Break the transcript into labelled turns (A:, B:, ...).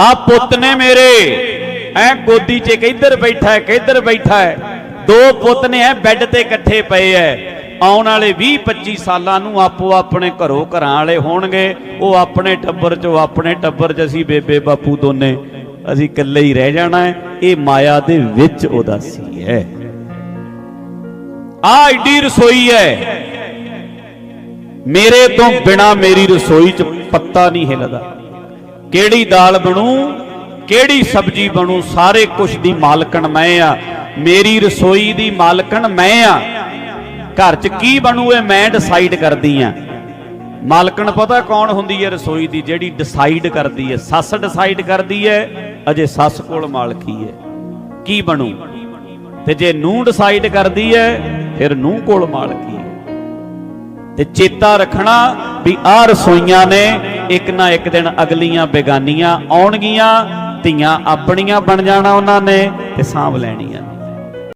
A: ਆ ਪੁੱਤ ਨੇ ਮੇਰੇ। ਐ ਗੋਦੀ 'ਚ ਕਿੱਧਰ ਬੈਠਾ ਹੈ ਕਿੱਧਰ ਬੈਠਾ ਹੈ। ਦੋ ਪੁੱਤ ਨੇ ਐ ਬੈੱਡ ਤੇ ਇਕੱਠੇ ਪਏ ਐ। ਆਉਣ ਵਾਲੇ 20 25 ਸਾਲਾਂ ਨੂੰ ਆਪੋ ਆਪਣੇ ਘਰੋਂ ਘਰਾਂ ਵਾਲੇ ਹੋਣਗੇ। ਉਹ ਆਪਣੇ ਟੱਬਰ 'ਚੋਂ ਆਪਣੇ ਟੱਬਰ 'ਚ, ਅਸੀਂ ਬੇਬੇ ਬਾਪੂ ਦੋਨੇ। ਅਸੀਂ ਇਕੱਲੇ ਹੀ ਰਹਿ ਜਾਣਾ ਹੈ ਇਹ ਮਾਇਆ ਦੇ ਵਿੱਚ ਉਦਾਸੀ ਹੈ ਆ ਏਡੀ ਰਸੋਈ ਹੈ ਮੇਰੇ ਤੋਂ ਬਿਨਾ ਮੇਰੀ ਰਸੋਈ 'ਚ ਪੱਤਾ ਨਹੀਂ ਹਿੱਲਦਾ। ਕਿਹੜੀ ਦਾਲ ਬਣੂ, ਕਿਹੜੀ ਸਬਜ਼ੀ ਬਣੂ, ਸਾਰੇ ਕੁਝ ਦੀ ਮਾਲਕਣ ਮੈਂ ਆ। ਮੇਰੀ ਰਸੋਈ ਦੀ ਮਾਲਕਣ ਮੈਂ ਆ। ਘਰ 'ਚ ਕੀ ਬਣੂ ਇਹ ਮੈਂ ਡਿਸਾਈਡ ਕਰਦੀ ਆ। ਮਾਲਕਣ ਪਤਾ ਕੌਣ ਹੁੰਦੀ ਹੈ ਰਸੋਈ ਦੀ, ਜਿਹੜੀ ਡਿਸਾਈਡ ਕਰਦੀ ਹੈ? ਸੱਸ ਡਿਸਾਈਡ ਕਰਦੀ ਹੈ, ਅਜੇ ਸੱਸ ਕੋਲ ਮਾਲਕੀ ਹੈ ਕੀ ਬਣੂ? ਤੇ ਜੇ ਨੂੰਹ ਡਿਸਾਈਡ ਕਰਦੀ ਹੈ, ਫਿਰ ਨੂੰਹ ਕੋਲ ਮਾਲਕੀ ਹੈ। ਤੇ ਚੇਤਾ ਰੱਖਣਾ ਵੀ ਆਹ ਰਸੋਈਆਂ ਨੇ ਇੱਕ ਨਾ ਇੱਕ ਦਿਨ ਅਗਲੀਆਂ ਬੇਗਾਨੀਆਂ ਆਉਣਗੀਆਂ, ਧੀਆਂ ਆਪਣੀਆਂ ਬਣ ਜਾਣਾ ਉਹਨਾਂ ਨੇ ਤੇ ਸਾਂਭ ਲੈਣੀਆਂ